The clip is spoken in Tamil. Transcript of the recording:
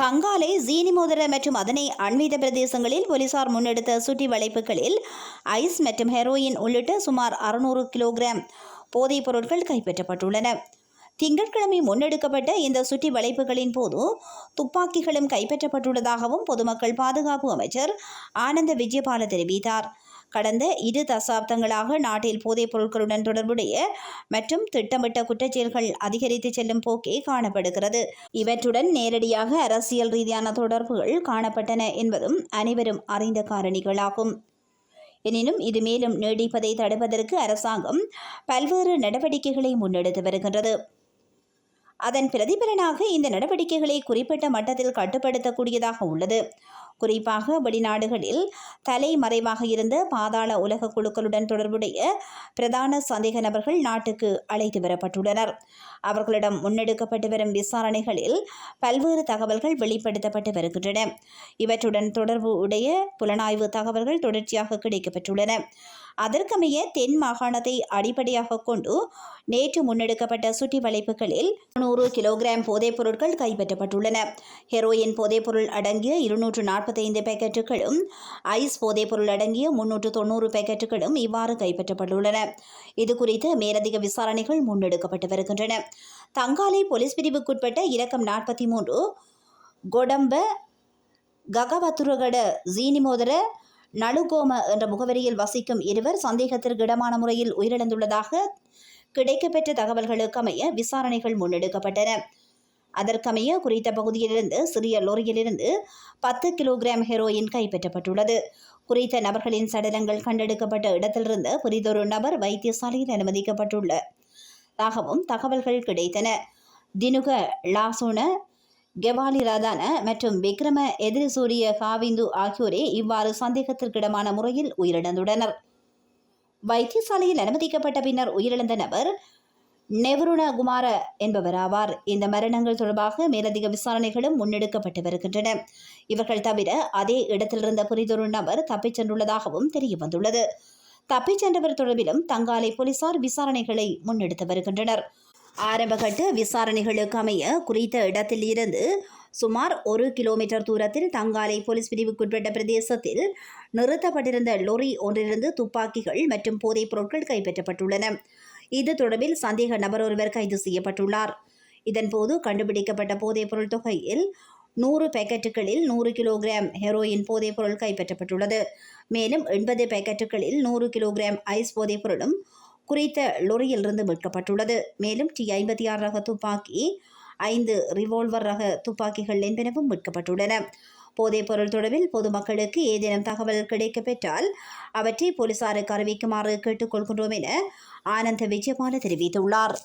பங்காலை ஜீனிமோதர மற்றும் அதனை அண்மீத பிரதேசங்களில் போலீசார் முன்னெடுத்த சுற்றி வளைப்புகளில் ஐஸ் மற்றும் ஹெரோயின் உள்ளிட்ட சுமார் அறுநூறு கிலோகிராம் போதைப் பொருட்கள் கைப்பற்றப்பட்டுள்ளன. திங்கட்கிழமை முன்னெடுக்கப்பட்ட இந்த சுற்றி வளைப்புகளின் போது துப்பாக்கிகளும் கைப்பற்றப்பட்டுள்ளதாகவும் பொதுமக்கள் பாதுகாப்பு அமைச்சர் ஆனந்த விஜயபால தெரிவித்தார். கடந்த இரு தசாப்தங்களாக நாட்டில் போதைப் பொருட்களுடன் தொடர்புடைய மற்றும் திட்டமிட்ட குற்றச்செயல்கள் அதிகரித்து செல்லும் போக்கே காணப்படுகிறது. இவற்றுடன் நேரடியாக அரசியல் ரீதியான தொடர்புகள் காணப்பட்டன என்பதும் அனைவரும் அறிந்த காரணிகளாகும். எனினும் இது மேலும் நீடிப்பதை தடுப்பதற்கு அரசாங்கம் பல்வேறு நடவடிக்கைகளை முன்னெடுத்து வருகின்றது. அதன் பிரதிபலனாக இந்த நடவடிக்கைகளை குறிப்பிட்ட மட்டத்தில் கட்டுப்படுத்தக்கூடியதாக உள்ளது. குறிப்பாக வெளிநாடுகளில் தலைமறைவாக இருந்த பாதாள உலக குழுக்களுடன் தொடர்புடைய பிரதான சந்தேக நபர்கள் நாட்டுக்கு அழைத்து வரப்பட்டுள்ளனர். அவர்களிடம் முன்னெடுக்கப்பட்டு வரும் விசாரணைகளில் பல்வேறு தகவல்கள் வெளிப்படுத்தப்பட்டு வருகின்றன. இவற்றுடன் தொடர்பு உடைய புலனாய்வு தகவல்கள் தொடர்ச்சியாக கிடைக்கப்பெற்றுள்ளன. அதற்கமைய தென் மாகாணத்தை அடிப்படையாக கொண்டு நேற்று முன்னெடுக்கப்பட்ட சுற்றி வளைப்புகளில் நூறு கிலோகிராம் போதைப் பொருட்கள் கைப்பற்றப்பட்டுள்ளன. ஹெரோயின் போதைப்பொருள் அடங்கிய இருநூற்று நாற்பத்தைந்து பேக்கெட்டுகளும் ஐஸ் போதைப்பொருள் அடங்கிய முன்னூற்று தொண்ணூறு பேக்கெட்டுகளும் இவ்வாறு கைப்பற்றப்பட்டுள்ளன. இது குறித்து மேலதிக விசாரணைகள் முன்னெடுக்கப்பட்டு வருகின்றன. தங்காலை போலீஸ் பிரிவுக்குட்பட்ட இலக்கம் நாற்பத்தி மூன்று கொடம்ப ககவத்துரகட ஜீனிமோதர நலுகோம என்ற முகவரியில் வசிக்கும் இருவர் சந்தேகத்திற்கு இடமான முறையில் உயிரிழந்துள்ளதாக கிடைக்கப்பெற்ற தகவல்களுக்கு அமைய விசாரணைகள் முன்னெடுக்கப்பட்டன. அதற்கமைய குறித்த பகுதியிலிருந்து சிறிய லோரியிலிருந்து பத்து கிலோகிராம் ஹெரோயின் கைப்பற்றப்பட்டுள்ளது. குறித்த நபர்களின் சடலங்கள் கண்டெடுக்கப்பட்ட இடத்திலிருந்து புரிதொரு நபர் வைத்தியசாலையில் அனுமதிக்கப்பட்டுள்ளதாகவும் தகவல்கள் கிடைத்தன. தினுக லாசோன கெவாலி ராதான மற்றும் விக்ரம எதிரி சூரிய காவிந்து ஆகியோரே இவ்வாறு சந்தேகத்திற்கிடமான முறையில் உயிரிழந்துள்ளனர். வைத்தியசாலையில் அனுமதிக்கப்பட்ட பின்னர் உயிரிழந்த நபர் நெவருண குமார என்பவர் ஆவார் இந்த மரணங்கள் தொடர்பாக மேலதிக விசாரணைகளும் முன்னெடுக்கப்பட்டு வருகின்றன. இவர்கள் தவிர அதே இடத்திலிருந்த புரிதொரு நபர் தப்பிச் சென்றுள்ளதாகவும் தெரிய வந்துள்ளது. தப்பிச் சென்றவர் தொடர்பிலும் தங்காலை போலீசார் விசாரணைகளை முன்னெடுத்து வருகின்றனர். ஆரம்பகட்ட விசாரணைகளுக்கு அமைய குறித்த இடத்தில் இருந்து சுமார் ஒரு கிலோமீட்டர் தூரத்தில் தங்காலை போலீஸ் பிரிவுக்குட்பட்ட பிரதேசத்தில் நிறுத்தப்பட்டிருந்த லொரி ஒன்றிலிருந்து துப்பாக்கிகள் மற்றும் போதைப் பொருட்கள் கைப்பற்றப்பட்டுள்ளன. இது தொடர்பில் சந்தேக நபர் ஒருவர் கைது செய்யப்பட்டுள்ளார். இதன்போது கண்டுபிடிக்கப்பட்ட போதைப் பொருள் தொகையில் நூறு பேக்கெட்டுகளில் நூறு கிலோகிராம் ஹெரோயின் போதைப் பொருள் கைப்பற்றப்பட்டுள்ளது. மேலும் எண்பது பேக்கெட்டுகளில் நூறு கிலோகிராம் ஐஸ் போதைப் பொருளும் குறித்த லொரியிலிருந்து மீட்கப்பட்டுள்ளது. மேலும் டி ஐம்பத்தி ஆறு ரக துப்பாக்கி ஐந்து ரிவால்வர் ரக துப்பாக்கிகள் என்பனவும் மீட்கப்பட்டுள்ளன. போதைப் பொருள் தொடர்பில் பொதுமக்களுக்கு ஏதேனும் தகவல் கிடைக்கப்பெற்றால் அவற்றை போலீசாருக்கு அறிவிக்குமாறு கேட்டுக்கொள்கின்றோம் என ஆனந்த விஜயபால தெரிவித்துள்ளார்.